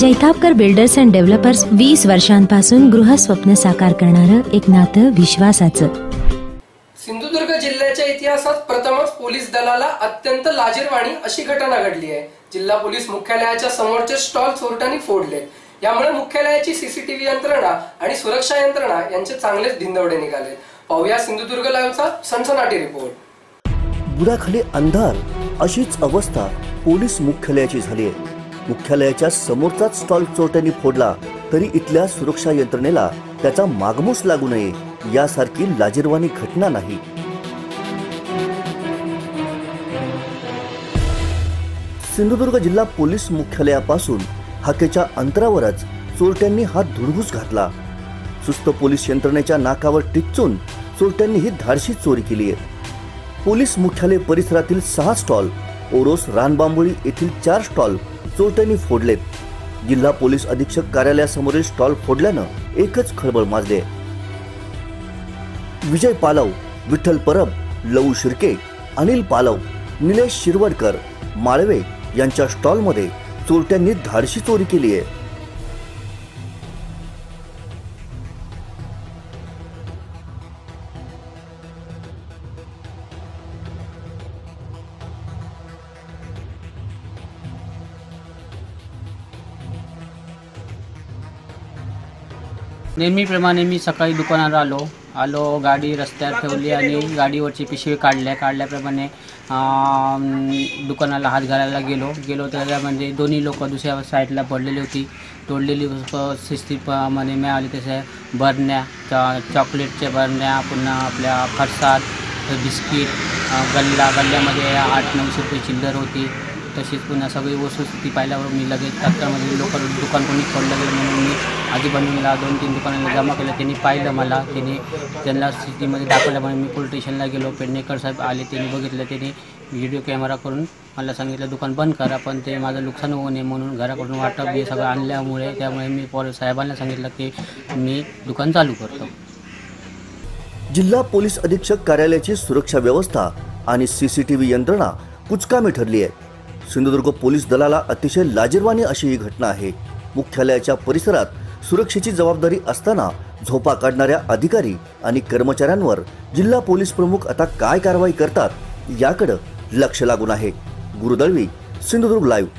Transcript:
Jaitapkar builders and developers वीस वर्षांपासून गृहस्वप्न साकार करणारं एक नातं विश्वासाचं. सिंधुदुर्ग जिल्ह्याच्या इतिहासात प्रथमच पोलीस दलाला अत्यंत लाजीरवाणी अशी घटना घडली आहे. जिल्हा पोलीस मुख्यालयाच्या समोरचे स्टॉल चोरट्यांनी फोडले. यामुळे मुख्यालयाची सीसीटीव्ही यंत्रणा आणि सुरक्षा यंत्रणा यांचे चांगलेच धिंदवडे निघाले. पाहूया सिंधुदुर्ग लाईव्हचा सनसनाटी रिपोर्ट. बुडाखाली अंधार अशीच अवस्था पोलीस मुख्यालयाची झाली आहे. मुख्यालयाच्या समोरचाच स्टॉल चोरट्यांनी फोडला तरी इथल्या सुरक्षा यंत्रणेला त्याचा मागमूस लागू नये यासारखी लाजीरवाणी घटना नाही. सिंधुदुर्ग जिल्हा पोलीस मुख्यालयापासून हाकेच्या अंतरावरच चोरट्यांनी हा धुडगूस घातला. सुस्त पोलीस यंत्रणेच्या नाकावर टिचून चोरट्यांनी ही धाडशी चोरी केली आहे. पोलीस मुख्यालय परिसरातील सहा स्टॉल ओरोस रानबांबोळी येथील चार स्टॉल चोरट्यांनी फोडलेत. जिल्हा पोलीस अधीक्षक कार्यालयासमोरील स्टॉल फोडल्यानं एकच खळबळ माजले विजय पालव विठ्ठल परब लवू शिर्के अनिल पालव निलेश शिरवडकर माळवे यांच्या स्टॉलमध्ये चोरट्यांनी धाडशी चोरी केली आहे. नेहमीप्रमाणे मी सकाळी दुकानावर आलो. आलो गाडी रस्त्यात ठेवली आणि गाडीवरची पिशवी काढल्या. काढल्याप्रमाणे दुकानाला हात घालायला गेलो. गेलो त्याला म्हणजे दोन्ही लोक दुसऱ्या साईडला पडलेली होती. तोडलेली शिस्तीप्रमाणे मिळाली तसे बरण्या चॉकलेटच्या बरण्या पुन्हा आपल्या फरसाद बिस्किट गल्ला. गल्ल्यामध्ये आठ नऊशे रुपये चिल्लर होती. तशीच पुन्हा सगळी वस्तुस्थिती पाहिल्यावर मी लगेच तात्काळमध्ये लोक दुकान कोणी खोललं गेलं म्हणून मी आजीबाजूला दोन तीन दुकानाला जमा केलं. त्यांनी पाहिलं मला. त्यांनी त्यांना स्थितीमध्ये दाखवल्यामुळे मी पोलीस स्टेशनला गेलो. पेडणेकर साहेब आले त्यांनी बघितलं. त्यांनी व्हिडिओ कॅमेरा करून मला सांगितलं दुकान बंद करा पण ते माझं नुकसान होऊ नये म्हणून घराकडून वाटप हे सगळं आणल्यामुळे त्यामुळे मी पोलीस साहेबांना सांगितलं की मी दुकान चालू करतो. जिल्हा पोलीस अधीक्षक कार्यालयाची सुरक्षा व्यवस्था आणि सीसीटीव्ही यंत्रणा कुचकामी ठरली आहे. सिंधुदुर्ग पोलीस दलाला अतिशय लाजीरवाणी अशी ही घटना आहे. मुख्यालयाच्या परिसरात सुरक्षेची जबाबदारी असताना झोपा काढणाऱ्या अधिकारी आणि कर्मचाऱ्यांवर जिल्हा पोलीस प्रमुख आता काय कारवाई करतात याकडं लक्ष लागून आहे. गुरुदळवी सिंधुदुर्ग लाईव्ह